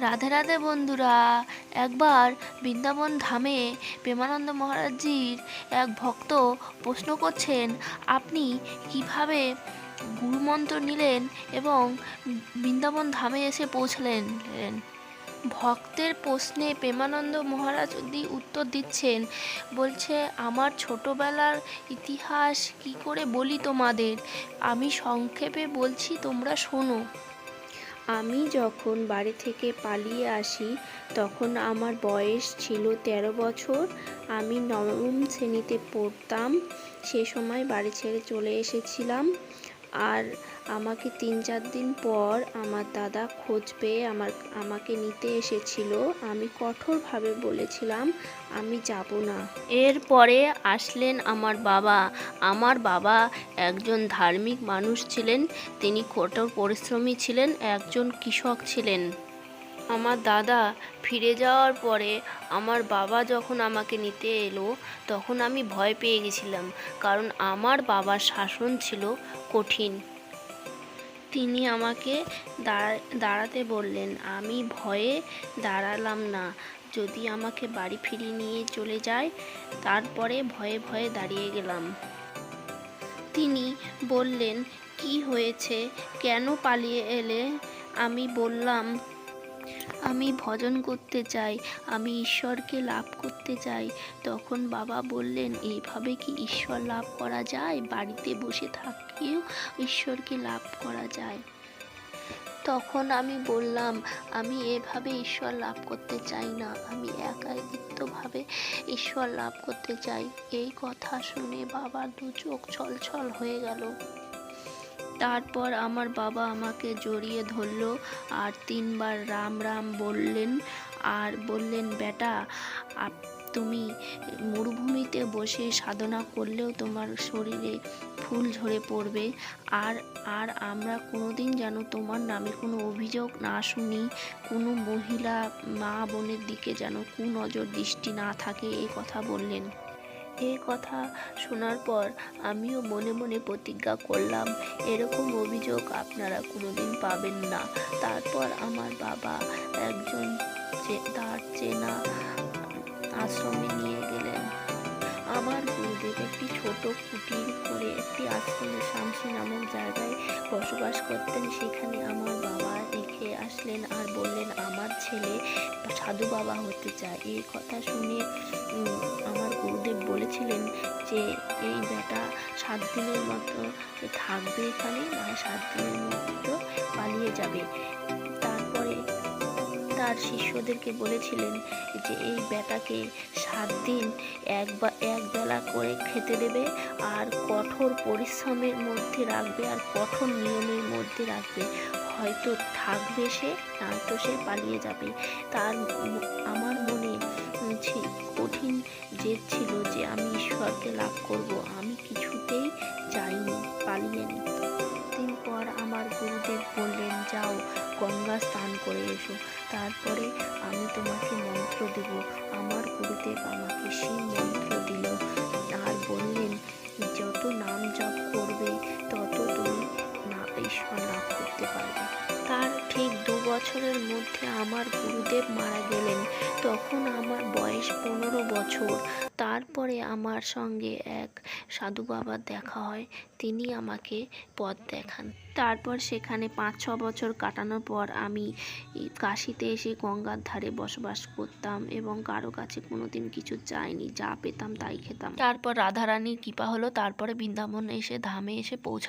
রাধে রাধে বন্ধুরা, একবার বৃন্দাবন ধামে প্রেমানন্দ মহারাজজির এক ভক্ত প্রশ্ন করছেন, আপনি কীভাবে গুরুমন্ত্র নিলেন এবং বৃন্দাবন ধামে এসে পৌঁছলেন? ভক্তের প্রশ্নে প্রেমানন্দ মহারাজ উত্তর দিচ্ছেন, বলছে, আমার ছোটবেলার ইতিহাস কি করে বলি তোমাদের? আমি সংক্ষেপে বলছি, তোমরা শোনো। আমি যখন বাড়ি থেকে পালিয়ে আসি, তখন আমার বয়স ছিল তেরো বছর। আমি নবম শ্রেণীতে পড়তাম। সে সময় বাড়ি ছেড়ে চলে এসেছিলাম। আর আমাকে তিন চার দিন পর আমার দাদা খোঁজ পেয়ে আমার, আমাকে নিতে এসেছিল। আমি কঠোরভাবে বলেছিলাম, আমি যাব না। এরপরে আসলেন আমার বাবা। আমার বাবা একজন ধার্মিক মানুষ ছিলেন। তিনি কঠোর পরিশ্রমী ছিলেন, একজন কৃষক ছিলেন। আমার দাদা ফিরে যাওয়ার পরে আমার বাবা যখন আমাকে নিতে এলো, তখন আমি ভয় পেয়ে গেছিলাম, কারণ আমার বাবার শাসন ছিল কঠিন। তিনি আমাকে দাঁড়া, দাঁড়াতে বললেন, আমি ভয়ে দাঁড়ালাম না। যদি আমাকে বাড়ি ফিরিয়ে নিয়ে চলে যায়, তারপরে ভয়ে ভয়ে দাঁড়িয়ে গেলাম। তিনি বললেন, কি হয়েছে? কেন পালিয়ে এলে? আমি বললাম আমি ভজন করতে চাই, আমি ঈশ্বরকে লাভ করতে চাই। তখন বাবা বললেন, এইভাবে কি ঈশ্বর লাভ করা যায়? বাড়িতে বসে থাকিও ঈশ্বরকে লাভ করা যায়? তখন আমি বললাম, আমি এভাবে ঈশ্বর লাভ করতে চাই না। আমি একাকিত্বভাবে ঈশ্বর লাভ করতে চাই। এই কথা শুনে বাবার দু চোখ ছলছল হয়ে গেল। তারপর আমার বাবা আমাকে জড়িয়ে ধরলো আর তিনবার রাম রাম বললেন, আর বললেন, বেটা তুমি মরুভূমিতে বসে সাধনা করলেও তোমার শরীরে ফুল ঝরে পড়বে। আর আর আমরা কোনোদিন যেন তোমার নামে কোনো অভিযোগ না শুনি, কোনো মহিলা মা বোনের দিকে যেন কুনজর দৃষ্টি না থাকে, এই কথা বললেন। এই কথা শোনার পর আমিও মনে মনে প্রতিজ্ঞা করলাম, এরকম অভিযোগ আপনারা কোনোদিন পাবেন না। তারপর আমার বাবা একজন তার চেনা আশ্রমে নিয়ে গেলেন। আমার গুরুদেব একটি ছোট কুটির করে একটি আশ্রমে শামসি নামক জায়গায় বসবাস করতেন। সেখানে আমার বাবা রেখে আসলেন আর বললেন ছেলে সাধু বাবা হতে চায়। এই কথা শুনে আমার গুরুদেব বলেছিলেন যে, এই বেটা সাত দিনের মতো থাকবে এখানে আর সাত দিনের মতো পালিয়ে যাবে। তারপরে তার শিষ্যদেরকে বলেছিলেন যে, এই বেটাকে সাত দিন এক বা, এক বেলা করে খেতে দেবে, আর কঠোর পরিশ্রমের মধ্যে রাখবে, আর কঠোর নিয়মের মধ্যে রাখবে। হয়তো থাকবে সে নয়তো সে পালিয়ে যাবে। তার আমার মনে কঠিন জেদ ছিল যে আমি ঈশ্বরকে লাভ করব। আমি কিছুতেই যাইনি পালিয়েনি দিন পর আমার গুরুদেব বললেন, যাও, গঙ্গা স্নান করে এসো। তারপরে আমি তোমাকে মন্ত্র দেব। আমার গুরুদেব আমাকে সেই মন্ত্র দিল। আর বললেন, যত নাম আমার গুরুদেব মারা গেলেন। তখন আমার বয়স পনেরো বছর। তারপরে আমার সঙ্গে এক সাধু বাবার দেখা হয়। তিনি আমাকে পথ দেখান। তারপর সেখানে পাঁচ, ছ বছর কাটানোর পর আমি কাশিতে এসে গঙ্গার ধারে বসবাস করতাম এবং কারও কাছে কোনোদিন কিছু চাইনি। যা পেতাম তাই খেতাম। তারপর রাধারানীর কৃপা হলো, তারপরে বৃন্দাবন এসে ধামে এসে পৌঁছা